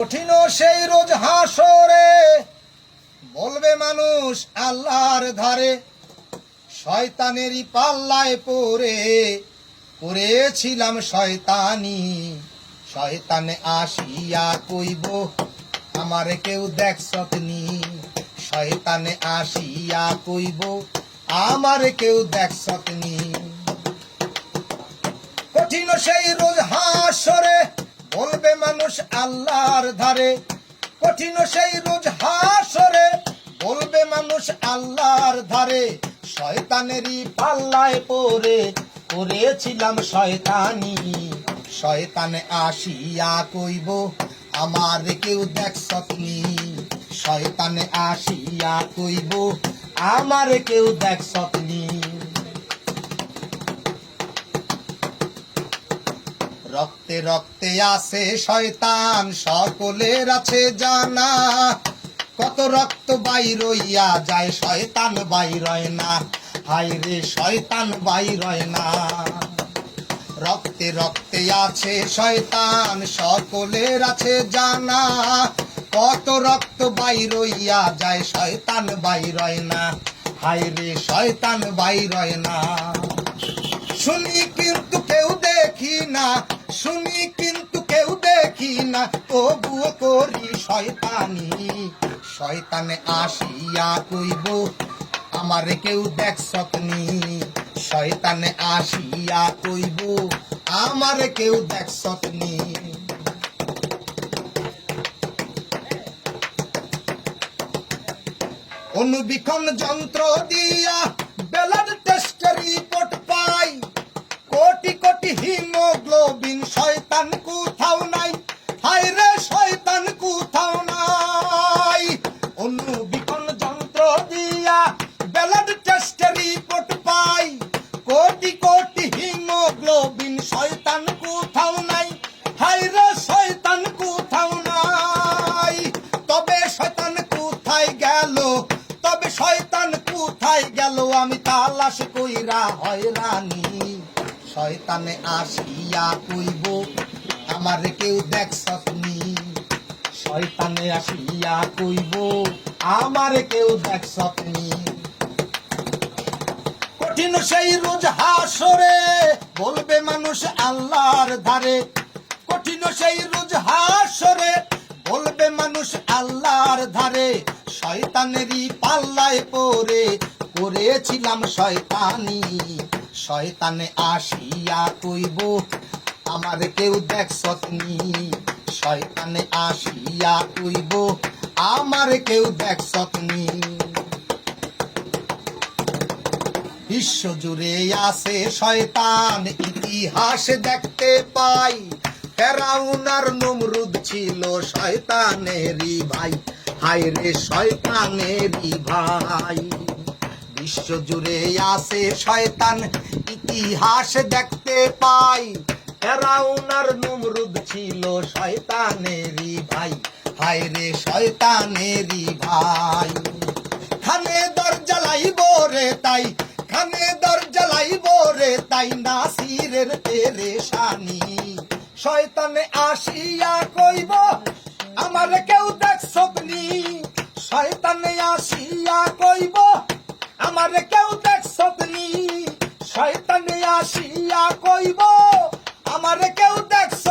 কঠিন সেই রোজ হাসরে, বলবে মানুষ আল্লাহর ধারে, শয়তানেরই পাল্লায় পড়ে করেছিলাম শয়তানি, শয়তানে আসিয়া কইব, আমার কেউ দেখছতনি শয়তানে আসিয়া কইব, আমার কেউ দেখছতনি কঠিন সেই রোজ হাসরে বলবে মানুষ আল্লাহর ধারে, কঠিন সেই রোজ হাসরে। বলবে মানুষ আল্লাহর ধারে, শয়তানেরই পাল্লায় পড়ে, করেছিলাম শয়তানি। শয়তানে আসিয়া কইব, আমার কেউ দেখছতনি শয়তানে আসিয়া কইব, আমার কেউ দেখছতনি রক্তে রক্তে আছে শয়তান, সকলের আছে জানা। কত রক্ত বাইরইয়া যায়, শয়তান বাইরয় না। হায় রে, শয়তান বাইরয় না। রক্তে রক্তে আছে শয়তান, সকলের আছে জানা। কত রক্ত বাইরইয়া যায়, শয়তান বাইরয় না। হায় রে, শয়তান বাইরয় না। শুনি কিন্তু দেখি না, শুনি কিন্তু কেউ দেখি না। তবুও করি শয়তানি, শয়তানে আসিয়া কইব, আমারে কেউ দেখছতনি শয়তানে আসিয়া কইব, আমারে কেউ দেখছতনি অনুবীক্ষণ যন্ত্র দিয়া কইরা হয়রানি শয়তানে আসিয়া কইব, আমার কেউ দেখছতনি শয়তানে আসিয়া কইব, আমার কেউ দেখছতনি কঠিন সেই রোজ হাসরে বলবে মানুষ আল্লাহর ধারে। কঠিন সেই রোজ হাসরে বলবে মানুষ আল্লাহর ধারে। শয়তানেরই পাল্লায় পড়ে করেছিলাম শয়তানি। শয়তানে আসিয়া কইব, আমার কেউ দেখছতনি শয়তানে আসিয়া কইব, আমার কেউ দেখছতনি বিশ্ব জুড়ে আছে শয়তান, ইতিহাস দেখতে পাই। ফেরাউনার নমরুদ ছিল শয়তানেরই ভাই। হায় রে শয়তানেরই ভাই। বিশ্ব জুড়ে আছে শয়তান। ইতিহাস দেখতে পাই ফেরাউনার নমরুদ ছিল শয়তানেরই ভাই। হায় রে শয়তানেরই ভাই। খানে দরজা লাইব রে তাই, খানে দরজা লাইব রে তাই, নাসিরের পেরেশানি। শয়তানে আসিয়া কইব শয়তানে আসিয়া কইব আমারে কেউ দেখছ